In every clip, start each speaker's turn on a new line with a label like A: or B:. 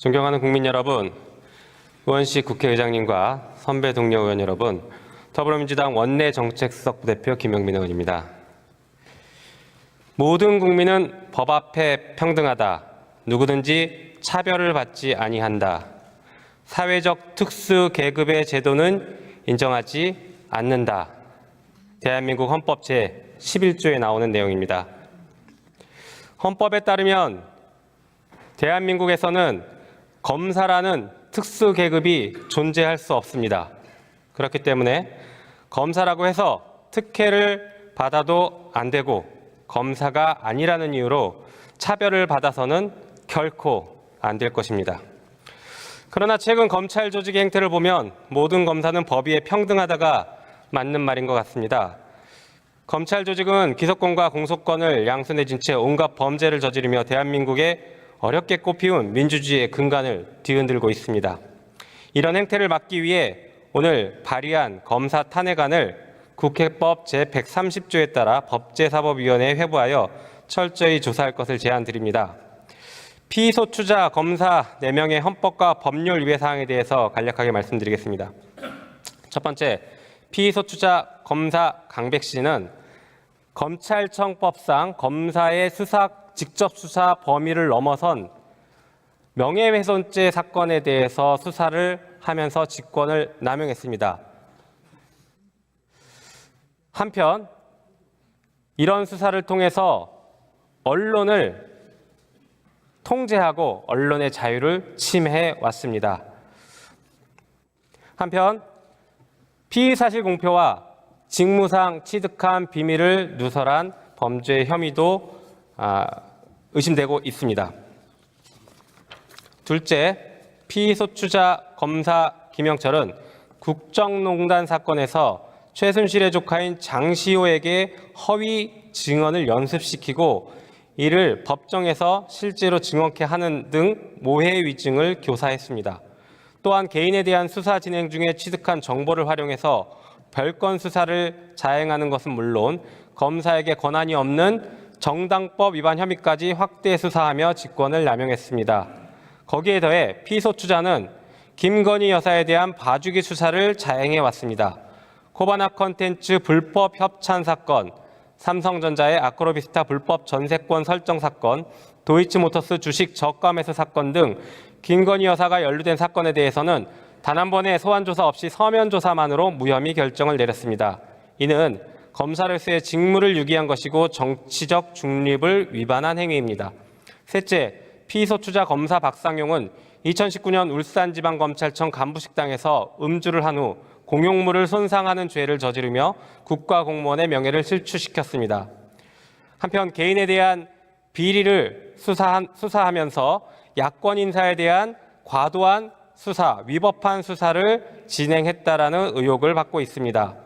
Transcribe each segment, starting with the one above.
A: 존경하는 국민 여러분, 의원식 국회의장님과 선배 동료 의원 여러분, 더불어민주당 원내 정책수석 부대표 김영민 의원입니다. 모든 국민은 법 앞에 평등하다. 누구든지 차별을 받지 아니한다. 사회적 특수 계급의 제도는 인정하지 않는다. 대한민국 헌법 제 11조에 나오는 내용입니다. 헌법에 따르면 대한민국에서는 검사라는 특수 계급이 존재할 수 없습니다. 그렇기 때문에 검사라고 해서 특혜를 받아도 안 되고 검사가 아니라는 이유로 차별을 받아서는 결코 안 될 것입니다. 그러나 최근 검찰 조직의 행태를 보면 모든 검사는 법 위에 평등하다가 맞는 말인 것 같습니다. 검찰 조직은 기소권과 공소권을 양손에 쥔 채 온갖 범죄를 저지르며 대한민국의 어렵게 꼽히운 민주주의의 근간을 뒤흔들고 있습니다. 이런 행태를 막기 위해 오늘 발의한 검사 탄핵안을 국회법 제130조에 따라 법제사법위원회에 회부하여 철저히 조사할 것을 제안드립니다. 피소추자 검사 4명의 헌법과 법률 위해 사항에 대해서 간략하게 말씀드리겠습니다. 첫 번째, 피소추자 검사 강백 씨는 검찰청법상 검사의 수사 직접 수사 범위를 넘어선 명예훼손죄 사건에 대해서 수사를 하면서 직권을 남용했습니다. 한편 이런 수사를 통해서 언론을 통제하고 언론의 자유를 침해해 왔습니다. 한편 피의 사실 공표와 직무상 취득한 비밀을 누설한 범죄 혐의도 아, 의심되고 있습니다. 둘째, 피소추자 검사 김영철은 국정농단 사건에서 최순실의 조카인 장시호에게 허위 증언을 연습시키고 이를 법정에서 실제로 증언케 하는 등 모해 위증을 교사했습니다. 또한 개인에 대한 수사 진행 중에 취득한 정보를 활용해서 별건 수사를 자행하는 것은 물론 검사에게 권한이 없는 정당법 위반 혐의까지 확대 수사하며 직권을 남용했습니다. 거기에 더해 피소추자는 김건희 여사에 대한 봐주기 수사를 자행해 왔습니다. 코바나 컨텐츠 불법 협찬 사건, 삼성전자의 아크로비스타 불법 전세권 설정 사건, 도이치모터스 주식 저가 매수 사건 등 김건희 여사가 연루된 사건에 대해서는 단 한 번의 소환 조사 없이 서면 조사만으로 무혐의 결정을 내렸습니다. 이는 검사로서의 직무를 유기한 것이고 정치적 중립을 위반한 행위입니다. 셋째, 피소추자 검사 박상용은 2019년 울산지방검찰청 간부식당에서 음주를 한 후 공용물을 손상하는 죄를 저지르며 국가공무원의 명예를 실추시켰습니다. 한편 개인에 대한 비리를 수사한, 수사하면서 야권 인사에 대한 과도한 수사, 위법한 수사를 진행했다라는 의혹을 받고 있습니다.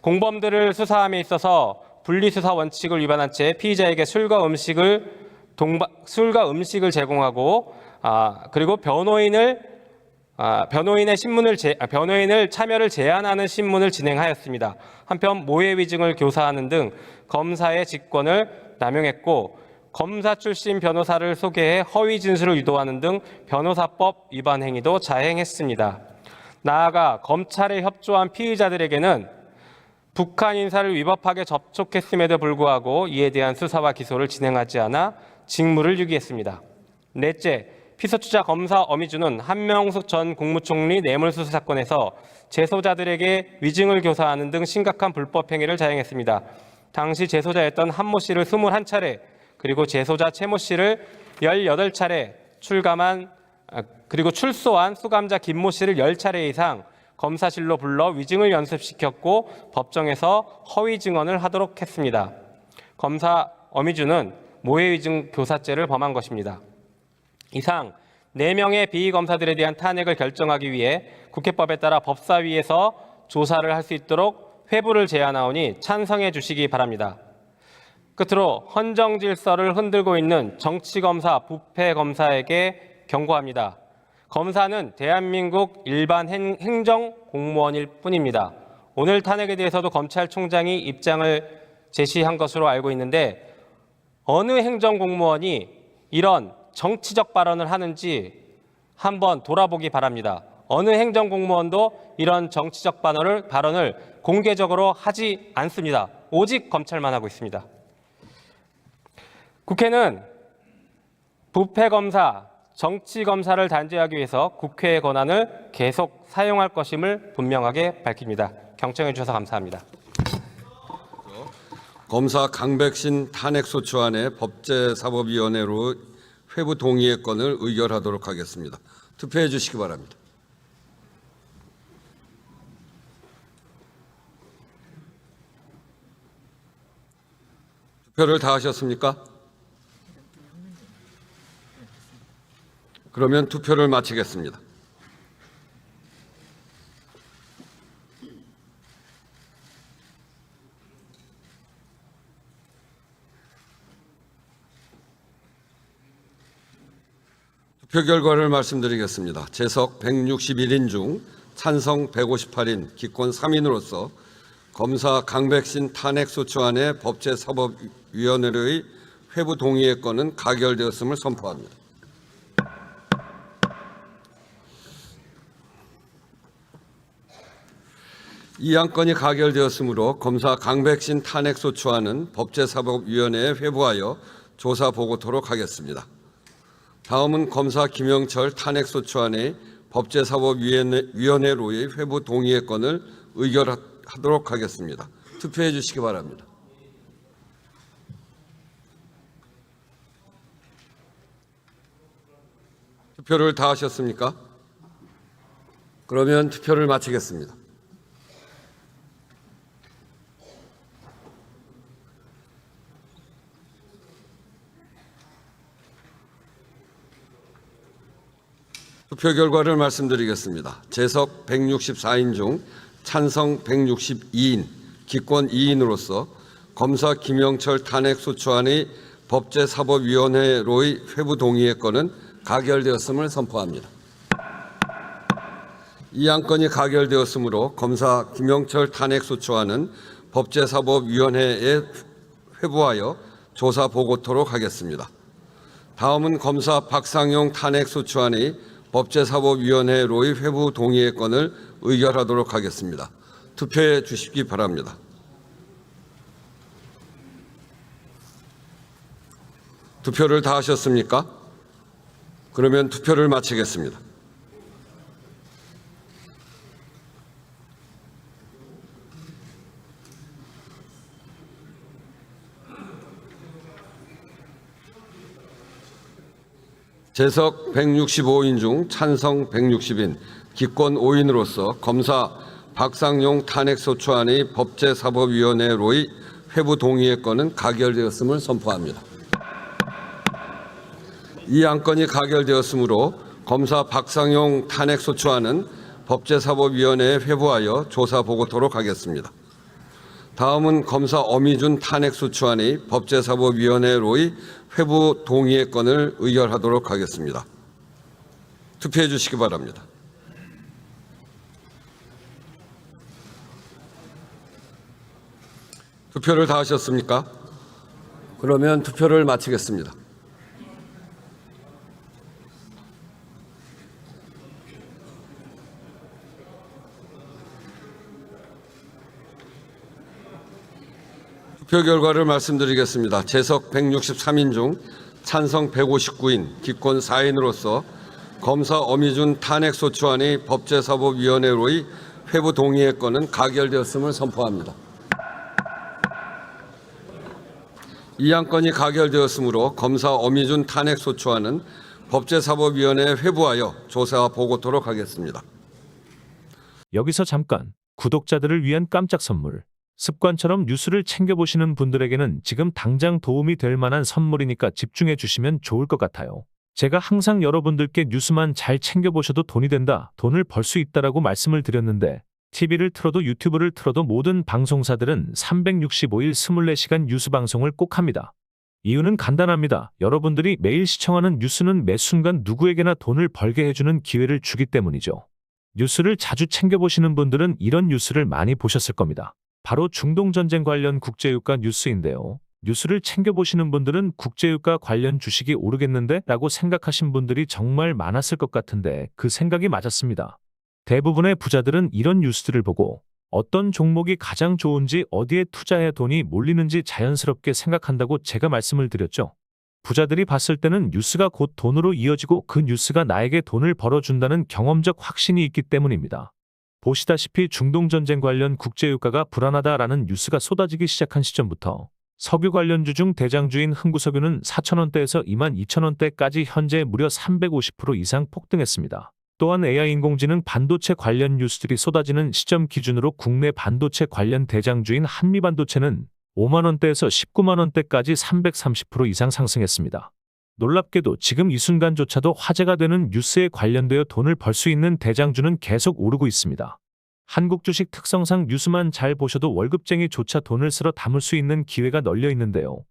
A: 공범들을 수사함에 있어서 분리수사 원칙을 위반한 채 피의자에게 술과 음식을 동바, 술과 음식을 제공하고 아, 그리고 변호인을 아, 변호인의 신문을 제, 아, 변호인을 참여를 제한하는 신문을 진행하였습니다. 한편 모해 위증을 교사하는 등 검사의 직권을 남용했고 검사 출신 변호사를 소개해 허위 진술을 유도하는 등 변호사법 위반 행위도 자행했습니다. 나아가 검찰에 협조한 피의자들에게는 북한 인사를 위법하게 접촉했음에도 불구하고 이에 대한 수사와 기소를 진행하지 않아 직무를 유기했습니다. 넷째, 피서추자 검사 어미주는 한명숙 전 국무총리 뇌물수수 사건에서 재소자들에게 위증을 교사하는 등 심각한 불법 행위를 자행했습니다. 당시 재소자였던 한모 씨를 21차례 그리고 재소자 최모 씨를 18차례 출감한 아, 그리고 출소한 수감자 김모 씨를 10차례 이상 검사실로 불러 위증을 연습시켰고 법정에서 허위 증언을 하도록 했습니다. 검사 어미주는 모해 위증 교사죄를 범한 것입니다. 이상 4명의 비위 검사들에 대한 탄핵을 결정하기 위해 국회법에 따라 법사위에서 조사를 할 수 있도록 회부를 제안하오니 찬성해 주시기 바랍니다. 끝으로 헌정 질서를 흔들고 있는 정치검사, 부패검사에게 경고합니다. 검사는 대한민국 일반 행- 행정 공무원일 뿐입니다. 오늘 탄핵에 대해서도 검찰총장이 입장을 제시한 것으로 알고 있는데 어느 행정 공무원이 이런 정치적 발언을 하는지 한번 돌아보기 바랍니다. 어느 행정 공무원도 이런 정치적 발언을, 발언을 공개적으로 하지 않습니다. 오직 검찰만 하고 있습니다. 국회는 부패 검사, 정치 검사를 단죄하기 위해서 국회의 권한을 계속 사용할 것임을 분명하게 밝힙니다. 경청해 주셔서 감사합니다.
B: 검사 강백신 탄핵 소추안의 법제사법위원회로 회부 동의의 건을 의결하도록 하겠습니다. 투표해 주시기 바랍니다. 투표를 다 하셨습니까? 그러면 투표를 마치겠습니다. 투표 결과를 말씀드리겠습니다. 재석 161인 중 찬성 158인 기권 3인으로서 검사 강백신 탄핵소추안의 법제사법위원회의 회부 동의의 건은 가결되었음을 선포합니다. 이 안건이 가결되었으므로 검사 강백신 탄핵 소추안은 법제사법위원회에 회부하여 조사 보고토록 하겠습니다. 다음은 검사 김영철 탄핵 소추안의 법제사법위원회로의 회부 동의의 건을 의결하도록 하겠습니다. 투표해 주시기 바랍니다. 투표를 다 하셨습니까? 그러면 투표를 마치겠습니다. 투표 결과를 말씀드리겠습니다. 재석 164인 중 찬성 162인, 기권 2인으로서 검사 김영철 탄핵 소추안의 법제사법위원회로의 회부 동의의 건은 가결되었음을 선포합니다. 이 안건이 가결되었으므로 검사 김영철 탄핵 소추안은 법제사법위원회에 회부하여 조사 보고토록 하겠습니다. 다음은 검사 박상용 탄핵 소추안의 법제사법위원회로의 회부 동의의 건을 의결하도록 하겠습니다. 투표해 주시기 바랍니다. 투표를 다 하셨습니까? 그러면 투표를 마치겠습니다. 재석 165인 중 찬성 160인, 기권 5인으로서 검사 박상용 탄핵소추안의 법제사법위원회로의 회부 동의의 건은 가결되었음을 선포합니다. 이 안건이 가결되었으므로 검사 박상용 탄핵소추안은 법제사법위원회에 회부하여 조사 보고토록 하겠습니다. 다음은 검사 어미준 탄핵 소추안의 법제사법위원회로의 회부 동의의 건을 의결하도록 하겠습니다. 투표해 주시기 바랍니다. 투표를 다 하셨습니까? 그러면 투표를 마치겠습니다. 투표 결과를 말씀드리겠습니다. 재석 163인 중 찬성 159인, 기권 4인으로서 검사 어미준 탄핵 소추안의 법제사법위원회로의 회부 동의의 건은 가결되었음을 선포합니다. 이 안건이 가결되었으므로 검사 어미준 탄핵 소추안은 법제사법위원회에 회부하여 조사 보고토록 하겠습니다.
C: 여기서 잠깐 구독자들을 위한 깜짝 선물. 습관처럼 뉴스를 챙겨보시는 분들에게는 지금 당장 도움이 될 만한 선물이니까 집중해 주시면 좋을 것 같아요. 제가 항상 여러분들께 뉴스만 잘 챙겨보셔도 돈이 된다, 돈을 벌 수 있다라고 말씀을 드렸는데, TV를 틀어도 유튜브를 틀어도 모든 방송사들은 365일 24시간 뉴스 방송을 꼭 합니다. 이유는 간단합니다. 여러분들이 매일 시청하는 뉴스는 매 순간 누구에게나 돈을 벌게 해주는 기회를 주기 때문이죠. 뉴스를 자주 챙겨보시는 분들은 이런 뉴스를 많이 보셨을 겁니다. 바로 중동전쟁 관련 국제유가 뉴스인데요. 뉴스를 챙겨보시는 분들은 국제유가 관련 주식이 오르겠는데? 라고 생각하신 분들이 정말 많았을 것 같은데 그 생각이 맞았습니다. 대부분의 부자들은 이런 뉴스들을 보고 어떤 종목이 가장 좋은지 어디에 투자해야 돈이 몰리는지 자연스럽게 생각한다고 제가 말씀을 드렸죠. 부자들이 봤을 때는 뉴스가 곧 돈으로 이어지고 그 뉴스가 나에게 돈을 벌어준다는 경험적 확신이 있기 때문입니다. 보시다시피 중동전쟁 관련 국제유가가 불안하다라는 뉴스가 쏟아지기 시작한 시점부터 석유 관련주 중 대장주인 흥구석유는 4천원대에서 2만 2천원대까지 현재 무려 350% 이상 폭등했습니다. 또한 AI 인공지능 반도체 관련 뉴스들이 쏟아지는 시점 기준으로 국내 반도체 관련 대장주인 한미반도체는 5만원대에서 19만원대까지 330% 이상 상승했습니다. 놀랍게도 지금 이 순간조차도 화제가 되는 뉴스에 관련되어 돈을 벌 수 있는 대장주는 계속 오르고 있습니다. 한국 주식 특성상 뉴스만 잘 보셔도 월급쟁이조차 돈을 쓸어 담을 수 있는 기회가 널려 있는데요.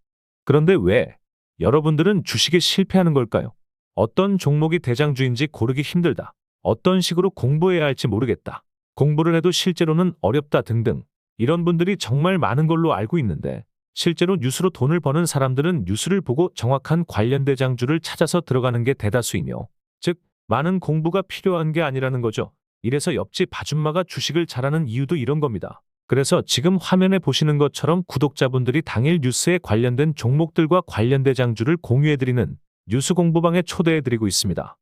C: 그런데 왜 여러분들은 주식에 실패하는 걸까요? 어떤 종목이 대장주인지 고르기 힘들다. 어떤 식으로 공부해야 할지 모르겠다. 공부를 해도 실제로는 어렵다 등등. 이런 분들이 정말 많은 걸로 알고 있는데 실제로 뉴스로 돈을 버는 사람들은 뉴스를 보고 정확한 관련 대장주를 찾아서 들어가는 게 대다수이며 즉 많은 공부가 필요한 게 아니라는 거죠. 이래서 옆집 아줌마가 주식을 잘하는 이유도 이런 겁니다. 그래서 지금 화면에 보시는 것처럼 구독자분들이 당일 뉴스에 관련된 종목들과 관련 대장주를 공유해드리는 뉴스 공부방에 초대해드리고 있습니다.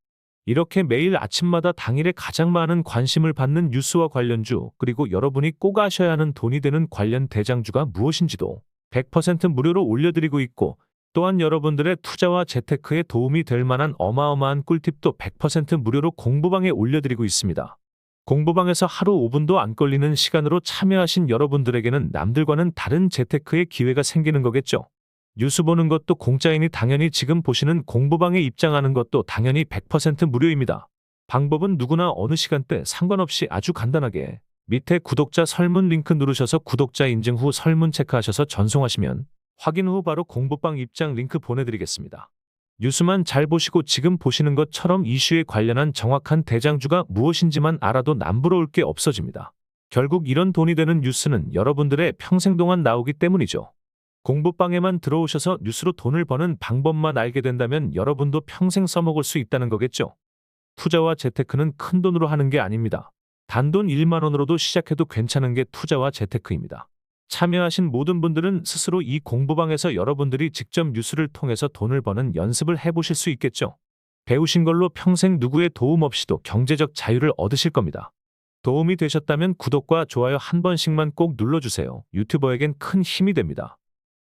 C: 이렇게 매일 아침마다 당일에 가장 많은 관심을 받는 뉴스와 관련주, 그리고 여러분이 꼭 아셔야 하는 돈이 되는 관련 대장주가 무엇인지도 100% 무료로 올려드리고 있고, 또한 여러분들의 투자와 재테크에 도움이 될 만한 어마어마한 꿀팁도 100% 무료로 공부방에 올려드리고 있습니다. 공부방에서 하루 5분도 안 걸리는 시간으로 참여하신 여러분들에게는 남들과는 다른 재테크의 기회가 생기는 거겠죠. 뉴스 보는 것도 공짜이니 당연히 지금 보시는 공부방에 입장하는 것도 당연히 100% 무료입니다. 방법은 누구나 어느 시간대 상관없이 아주 간단하게 밑에 구독자 설문 링크 누르셔서 구독자 인증 후 설문 체크하셔서 전송하시면 확인 후 바로 공부방 입장 링크 보내드리겠습니다. 뉴스만 잘 보시고 지금 보시는 것처럼 이슈에 관련한 정확한 대장주가 무엇인지만 알아도 남부러울 게 없어집니다. 결국 이런 돈이 되는 뉴스는 여러분들의 평생 동안 나오기 때문이죠. 공부방에만 들어오셔서 뉴스로 돈을 버는 방법만 알게 된다면 여러분도 평생 써먹을 수 있다는 거겠죠. 투자와 재테크는 큰 돈으로 하는 게 아닙니다. 단돈 1만 원으로도 시작해도 괜찮은 게 투자와 재테크입니다. 참여하신 모든 분들은 스스로 이 공부방에서 여러분들이 직접 뉴스를 통해서 돈을 버는 연습을 해보실 수 있겠죠. 배우신 걸로 평생 누구의 도움 없이도 경제적 자유를 얻으실 겁니다. 도움이 되셨다면 구독과 좋아요 한 번씩만 꼭 눌러주세요. 유튜버에겐 큰 힘이 됩니다.